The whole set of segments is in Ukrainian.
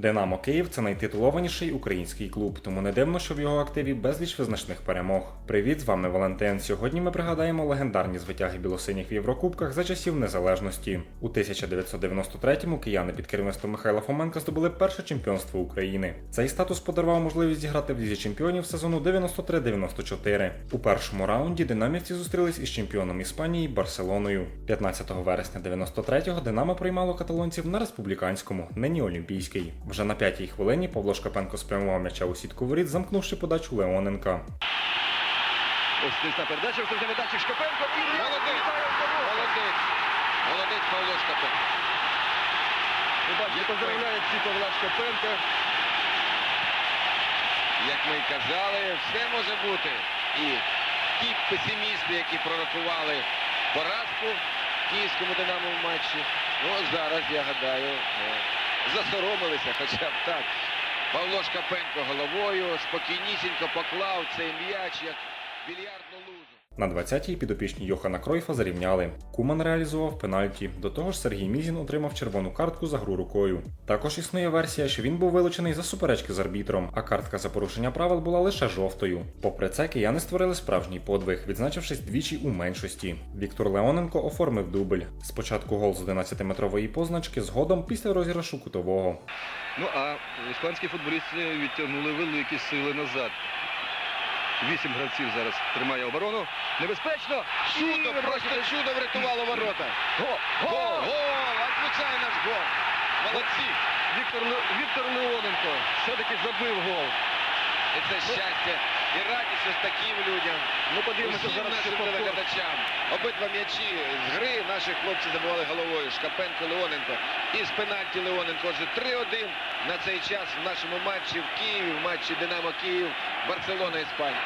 Динамо Київ це найтитулованіший український клуб, тому не дивно, що в його активі безліч визначних перемог. Привіт, з вами Валентин. Сьогодні ми пригадаємо легендарні звитяги білосиніх в Єврокубках за часів незалежності. У 1993-му кияни під керівництвом Михайла Фоменка здобули перше чемпіонство України. Цей статус подарував можливість зіграти в лізі чемпіонів сезону 93-94. У першому раунді динамівці зустрілись із чемпіоном Іспанії Барселоною. 15 вересня 93-го Динамо приймало каталонців на республіканському, нині Олімпійський. Вже на п'ятій хвилині Павло Шкапенко спрямував м'яча у сітку воріт, замкнувши подачу Леоненка. Ось передача, ось передачі Шкопенко. І Молодець. Молодець. Молодець Павло Шкапенко. Ви бачите, поздравляють всі Павла Шкопенка. Як ми й казали, все може бути. І ті песимісти, які пророкували поразку київському Динамо в матчі, ну зараз, я гадаю, е, засоромилися хоча б так. Павло Шкапенко головою спокійнісінько поклав цей м'яч, як більярдну лузу. На 20-й підопічні Йохана Кройфа зарівняли. Куман реалізував пенальті. До того ж, Сергій Мізін отримав червону картку за гру рукою. Також існує версія, що він був вилучений за суперечки з арбітром, а картка за порушення правил була лише жовтою. Попри це, кияни створили справжній подвиг, відзначившись двічі у меншості. Віктор Леоненко оформив дубль. Спочатку гол з 11-метрової позначки, згодом після розіграшу кутового. Ну а іспанські футболісти відтягнули великі сили назад. Вісім гравців зараз тримає оборону. Небезпечно! Чудо, І просто чудо врятувало ворота. Гол! Гол, Гол! Отключає наш гол. Молодці. Віктор, Віктор Леоненко все-таки забив гол. І це щастя і радість ось таким людям. Ну подивимося зараз нашим телеглядачам. Обидва м'ячі з гри наші хлопці забивали головою. Шкапенко Леоненко. І з пенальті Леоненко. Отже, 3-1 на цей час в нашому матчі в Києві, в матчі Динамо Київ, Барселона, Іспанія.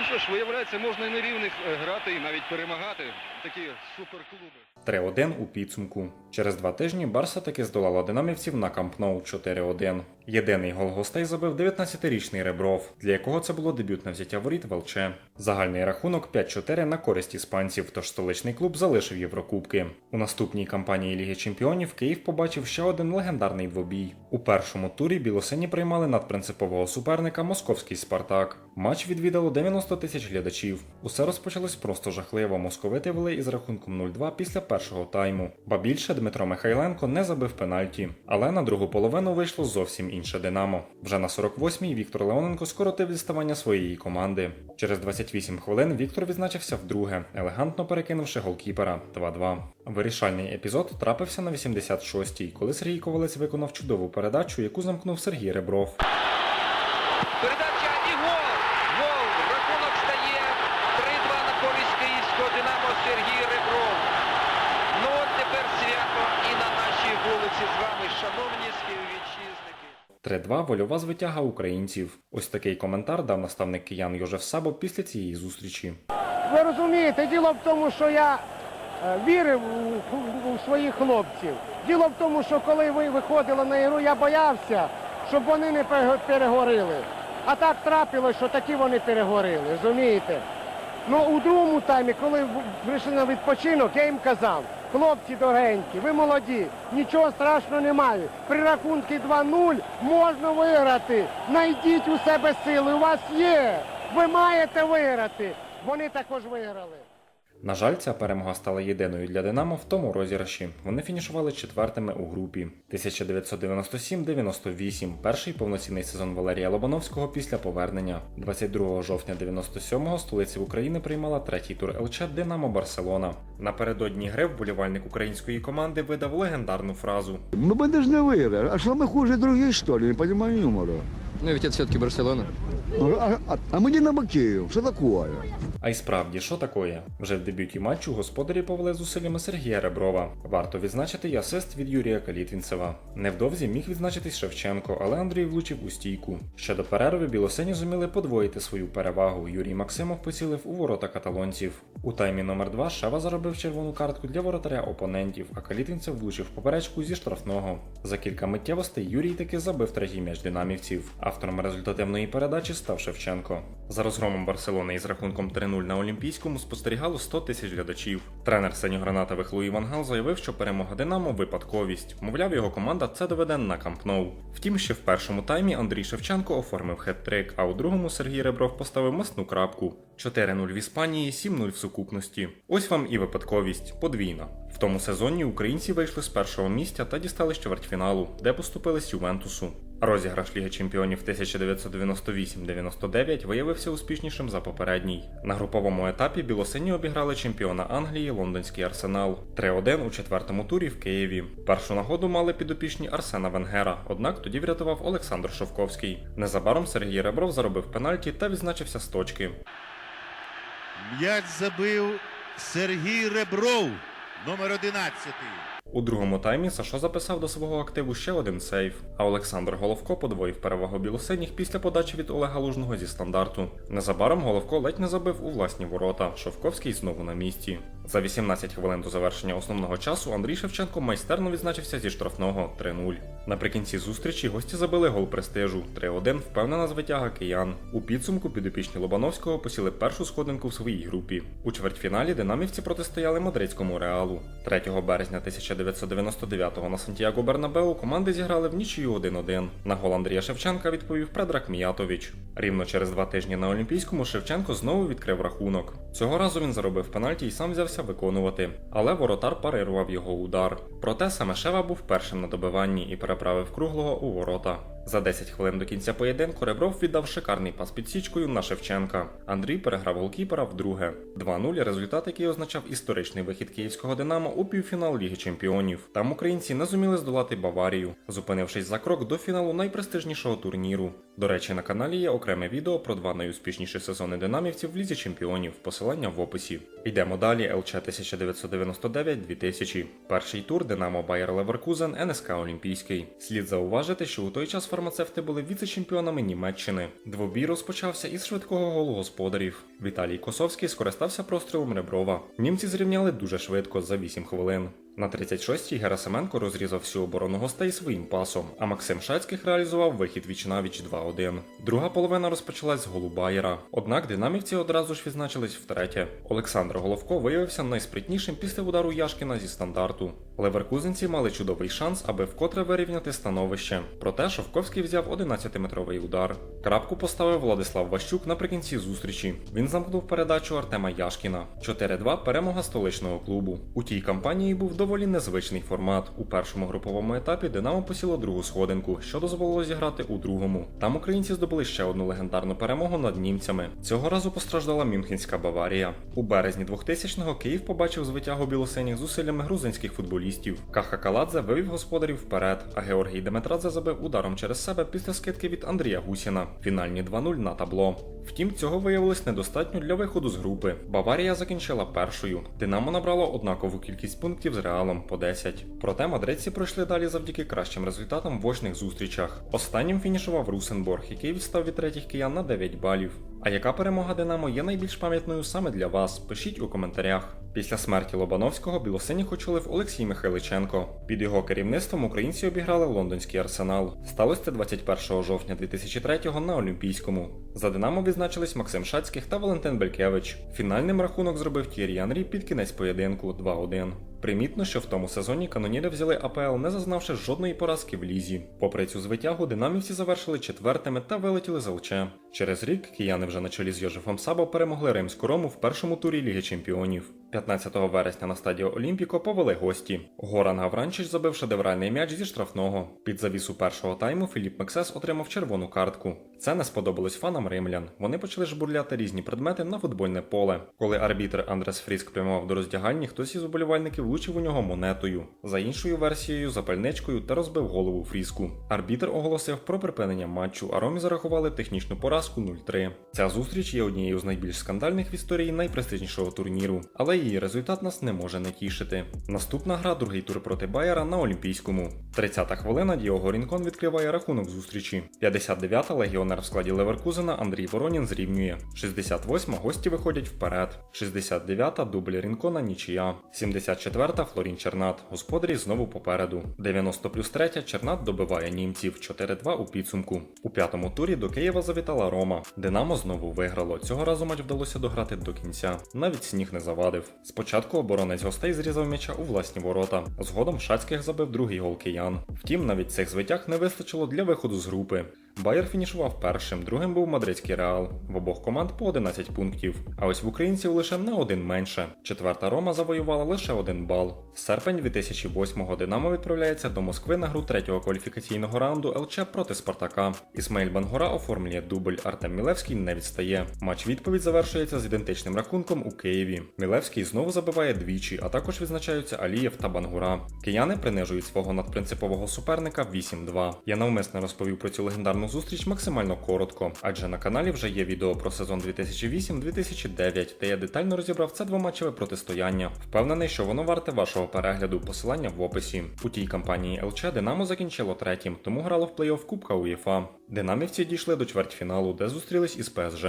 Ну що ж, виявляється, можна і на рівних е, грати, і навіть перемагати такі суперклуби. 3-1 у підсумку. Через два тижні Барса таки здолала динамівців на Камп Ноу 4-1. Єдиний гол гостей забив 19-річний Ребров, для якого це було дебютне взяття воріт Велче. Загальний рахунок 5-4 на користь іспанців, тож столичний клуб залишив Єврокубки. У наступній кампанії Ліги Чемпіонів Київ побачив ще один легендарний двобій. У першому турі білосині приймали надпринципового суперника московський Спартак. Матч відвідало 90 тисяч глядачів. Усе розпочалось просто жахливо. Московити вели із рахунком 0-2 після першого тайму. Ба більше Дмитро Михайленко не забив пенальті. Але на другу половину вийшло зовсім інше Динамо. Вже на 48-й Віктор Леоненко скоротив відставання своєї команди. Через 28 хвилин Віктор відзначився вдруге, елегантно перекинувши голкіпера 2-2. Вирішальний епізод трапився на 86-й, коли Сергій Ковалець виконав чудову передачу, яку замкнув Сергій Ребров. Передача і гол! Гол! Рахунок стає 3-2 на користь київського Динамо Сергій Ребров. Ну от тепер свято і на нашій вулиці з вами, шановні співвітчизники. 3-2 вольова звитяга українців. Ось такий коментар дав наставник киян Йожеф Сабо після цієї зустрічі. Ви розумієте, діло в тому, що я е, вірив у, своїх хлопців. Діло в тому, що коли ви виходили на ігру, я боявся, щоб вони не перегорили. А так трапилось, що такі вони перегорили, розумієте? Ну, у другому таймі, коли прийшли на відпочинок, я їм казав, хлопці дорогенькі, ви молоді, нічого страшного немає. При рахунки 2-0 можна виграти. Найдіть у себе сили, у вас є. Ви маєте виграти. Вони також виграли. На жаль, ця перемога стала єдиною для Динамо в тому розіграші. Вони фінішували четвертими у групі. 1997-98 перший повноцінний сезон Валерія Лобановського після повернення. 22 жовтня 97-го столиці України приймала третій тур ЛЧ Динамо Барселона. Напередодні гри вболівальник української команди видав легендарну фразу. Мы бы должны выиграть. А что мы хуже других, что ли? Не понимаю юмора. Ну ведь это все-таки Барселона. А, а- а мы Динамо Киев. Что такое? А й справді, що такое? Вже в дебюті матчу господарі повели зусиллями Сергія Реброва. Варто відзначити й асист від Юрія Калітвінцева. Невдовзі міг відзначитись Шевченко, але Андрій влучив у стійку. Ще до перерви білосині зуміли подвоїти свою перевагу. Юрій Максимов поцілив у ворота каталонців. У таймі номер 2 Шева заробив червону картку для воротаря опонентів, а Калітвінцев влучив поперечку зі штрафного. За кілька миттєвостей Юрій таки забив третій м'яч динамівців. Автором результативної передачі став Шевченко. За розгромом Барселони із рахунком 3-0 3-0 на Олімпійському спостерігало 100 тисяч глядачів. Тренер синьогранатових Луї Ван Гал заявив, що перемога Динамо випадковість. Мовляв, його команда це доведе на Камп Ноу. Втім, ще в першому таймі Андрій Шевченко оформив хет-трик, а у другому Сергій Ребров поставив масну крапку. 4-0 в Іспанії, 7-0 в сукупності. Ось вам і випадковість, подвійна. В тому сезоні українці вийшли з першого місця та дістали з чвертьфіналу, де поступились Ювентусу. Розіграш Ліги Чемпіонів 1998-99 виявився успішнішим за попередній. На груповому етапі білосині обіграли чемпіона Англії лондонський арсенал 3-1 у четвертому турі в Києві. Першу нагоду мали підопічні Арсена Венгера, однак тоді врятував Олександр Шовковський. Незабаром Сергій Ребров заробив пенальті та відзначився з точки. М'яч забив Сергій Ребров, номер 11. У другому таймі Сашо записав до свого активу ще один сейв, а Олександр Головко подвоїв перевагу білосиніх після подачі від Олега Лужного зі стандарту. Незабаром Головко ледь не забив у власні ворота. Шовковський знову на місці. За 18 хвилин до завершення основного часу Андрій Шевченко майстерно відзначився зі штрафного 3-0. Наприкінці зустрічі гості забили гол престижу 3-1 впевнена звитяга киян. У підсумку підопічні Лобановського посіли першу сходинку в своїй групі. У чвертьфіналі динамівці протистояли мадридському реалу. 3 березня 1999-го на Сантьяго Бернабеу команди зіграли в нічию 1-1. На гол Андрія Шевченка відповів Предрак Міятович. Рівно через два тижні на Олімпійському Шевченко знову відкрив рахунок. Цього разу він заробив пенальті і сам взявся виконувати, але воротар парирував його удар. Проте саме Шева був першим на добиванні і переправив круглого у ворота. За 10 хвилин до кінця поєдинку Ребров віддав шикарний пас під січкою на Шевченка. Андрій переграв голкіпера вдруге. 2-0 результат, який означав історичний вихід київського Динамо у півфінал Ліги Чемпіонів. Там українці не зуміли здолати Баварію, зупинившись за крок до фіналу найпрестижнішого турніру. До речі, на каналі є окреме відео про два найуспішніші сезони динамівців в Лізі Чемпіонів. Посилання в описі. Йдемо далі. ЛЧ 1999-2000. Перший тур Динамо Байер Леверкузен, НСК Олімпійський. Слід зауважити, що у той час фармацевти були віце-чемпіонами Німеччини. Двобій розпочався із швидкого голу господарів. Віталій Косовський скористався прострілом Реброва. Німці зрівняли дуже швидко за 8 хвилин. На 36-й Герасименко розрізав всю оборону гостей своїм пасом, а Максим Шацьких реалізував вихід віч навіч 2-1. Друга половина розпочалась з голу Байера. Однак динамівці одразу ж відзначились втретє. Олександр Головко виявився найспритнішим після удару Яшкіна зі стандарту. Леверкузенці мали чудовий шанс, аби вкотре вирівняти становище. Проте Шовковський взяв 11-метровий удар. Крапку поставив Владислав Ващук наприкінці зустрічі. Він замкнув передачу Артема Яшкіна. 4-2 перемога столичного клубу. У тій кампанії був доволі незвичний формат. У першому груповому етапі Динамо посіло другу сходинку, що дозволило зіграти у другому. Там українці здобули ще одну легендарну перемогу над німцями. Цього разу постраждала Мюнхенська Баварія. У березні 2000-го Київ побачив звитягу білосиніх зусиллями грузинських футболістів. Каха Каладзе вивів господарів вперед, а Георгій Деметрадзе забив ударом через себе після скидки від Андрія Гусіна. Фінальні 2-0 на табло. Втім, цього виявилось недостатньо для виходу з групи. Баварія закінчила першою. Динамо набрало однакову кількість пунктів з Реалом по 10. Проте мадридці пройшли далі завдяки кращим результатам в очних зустрічах. Останнім фінішував Русенборг, який відстав від третіх киян на 9 балів. А яка перемога Динамо є найбільш пам'ятною саме для вас? Пишіть у коментарях. Після смерті Лобановського білосиніх очолив Олексій Михайличенко. Під його керівництвом українці обіграли лондонський арсенал. Сталося це 21 жовтня 2003-го на Олімпійському. За Динамо відзначились Максим Шацьких та Валентин Белькевич. Фінальним рахунок зробив Тірі Анрі під кінець поєдинку 2-1. Примітно, що в тому сезоні каноніри взяли АПЛ, не зазнавши жодної поразки в лізі. Попри цю звитягу, динамівці завершили четвертими та вилетіли з ЛЧ. Через рік кияни вже на чолі з Йожефом Сабо перемогли римську рому в першому турі Ліги Чемпіонів. 15 вересня на стадіо Олімпіко повели гості. Горан Гавранчич забив шедевральний м'яч зі штрафного. Під завісу першого тайму Філіп Мексес отримав червону картку. Це не сподобалось фанам римлян. Вони почали жбурляти різні предмети на футбольне поле. Коли арбітр Андрес Фріск прямував до роздягальні, хтось із уболівальників влучив у нього монетою. За іншою версією, запальничкою та розбив голову Фріску. Арбітр оголосив про припинення матчу, а Ромі зарахували технічну поразку 0-3. Ця зустріч є однією з найбільш скандальних в історії найпрестижнішого турніру, але її результат нас не може не тішити. Наступна гра другий тур проти Байера на Олімпійському. 30-та хвилина Діого Рінкон відкриває рахунок зустрічі. 59-та легіонер в складі Леверкузена Андрій Воронін зрівнює. 68-ма гості виходять вперед. 69-та дубль Рінкона нічия. 74 4 Флорін Чернат. Господарі знову попереду. 90 плюс 3 Чернат добиває німців 4-2 у підсумку. У п'ятому турі до Києва завітала Рома. Динамо знову виграло. Цього разу матч вдалося дограти до кінця. Навіть сніг не завадив. Спочатку оборонець гостей зрізав м'яча у власні ворота. Згодом Шацьких забив другий гол киян. Втім, навіть цих звитяг не вистачило для виходу з групи. Байер фінішував першим, другим був мадридський реал. В обох команд по 11 пунктів. А ось в українців лише на один менше. Четверта Рома завоювала лише один бал. Серпень 2008-го Динамо відправляється до Москви на гру третього кваліфікаційного раунду ЛЧ проти Спартака. Ісмаїль Бангора оформлює дубль. Артем Мілевський не відстає. Матч відповідь завершується з ідентичним рахунком у Києві. Мілевський знову забиває двічі, а також відзначаються Алієв та Бангура. Кияни принижують свого надпринципового суперника 8-2. Я навмисно розповів про цю легендарну зустріч максимально коротко, адже на каналі вже є відео про сезон 2008-2009, де я детально розібрав це двоматчеве протистояння. Впевнений, що воно варте вашого перегляду. Посилання в описі. У тій кампанії ЛЧ Динамо закінчило третім, тому грало в плей-офф Кубка УЄФА. Динамівці дійшли до чвертьфіналу, де зустрілись із ПСЖ.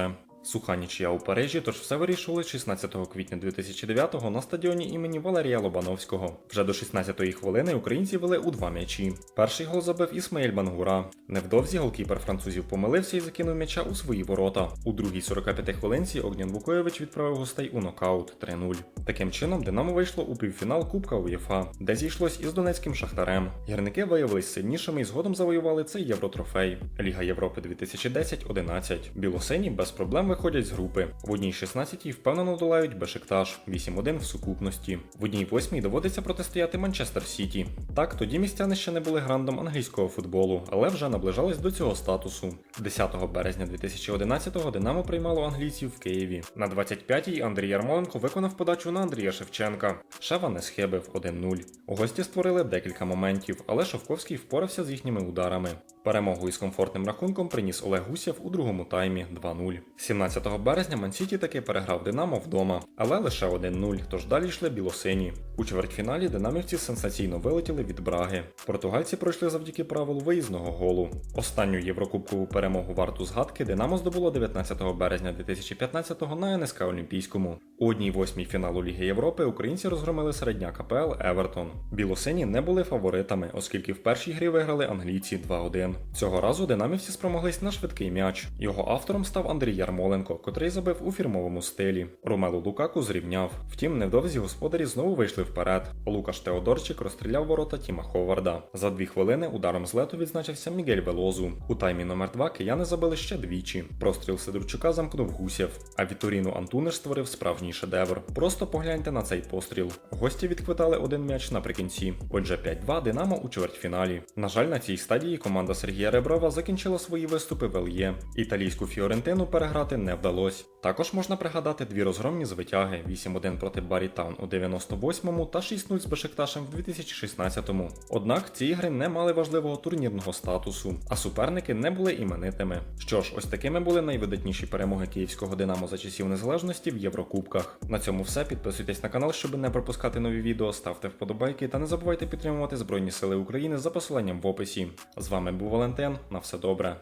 Суха нічия у Парижі, тож все вирішили 16 квітня 2009-го на стадіоні імені Валерія Лобановського. Вже до 16-ї хвилини українці вели у два м'ячі. Перший гол забив Ісмаїль Бангура. Невдовзі голкіпер французів помилився і закинув м'яча у свої ворота. У другій 45 хвилинці Огнян Вукоєвич відправив гостей у нокаут 3-0. Таким чином, Динамо вийшло у півфінал Кубка УЄФА, де зійшлось із донецьким шахтарем. Гірники виявились сильнішими і згодом завоювали цей євротрофей. Ліга Європи 2010-11. Білосині без проблем виходять з групи. В одній 16-й впевнено долають Бешикташ 8-1 в сукупності. В одній 8-й доводиться протистояти Манчестер Сіті. Так, тоді містяни ще не були грандом англійського футболу, але вже наближались до цього статусу. 10 березня 2011-го Динамо приймало англійців в Києві. На 25-й Андрій Ярмоленко виконав подачу на Андрія Шевченка. Шева не схибив 1-0. У гості створили декілька моментів, але Шовковський впорався з їхніми ударами. Перемогу із комфортним рахунком приніс Олег Гусєв у другому таймі 2-0. 17 березня Мансіті таки переграв Динамо вдома, але лише 1-0, тож далі йшли білосині. У чвертьфіналі динамівці сенсаційно вилетіли від Браги. Португальці пройшли завдяки правилу виїзного голу. Останню єврокубкову перемогу варту згадки Динамо здобуло 19 березня 2015-го на НСК Олімпійському. У одній восьмій фіналу Ліги Європи українці розгромили середняк КПЛ Евертон. Білосині не були фаворитами, оскільки в першій грі виграли англійці 2-1. Цього разу динамівці спромоглись на швидкий м'яч. Його автором став Андрій Ярмоленко, котрий забив у фірмовому стилі. Ромелу Лукаку зрівняв. Втім, невдовзі господарі знову вийшли вперед. Лукаш Теодорчик розстріляв ворота Тіма Ховарда. За дві хвилини ударом з лету відзначився Мігель Велозу. У таймі номер 2 кияни забили ще двічі. Простріл Сидорчука замкнув Гусєв, а Віторіну Антуниш створив справжній шедевр. Просто погляньте на цей постріл. Гості відквитали один м'яч наприкінці. Отже, 5-2 Динамо у чвертьфіналі. На жаль, на цій стадії команда Сергія Реброва закінчила свої виступи в ЛЄ. Італійську Фіорентину переграти не вдалося. Також можна пригадати дві розгромні звитяги: 8-1 проти Барі Таун у 98-му та 6-0 з Бешикташем в 2016-му. Однак ці ігри не мали важливого турнірного статусу, а суперники не були іменитими. Що ж, ось такими були найвидатніші перемоги київського Динамо за часів незалежності в Єврокубках. На цьому все. Підписуйтесь на канал, щоб не пропускати нові відео, ставте вподобайки та не забувайте підтримувати Збройні Сили України за посиланням в описі. З вами був Валентин. На все добре.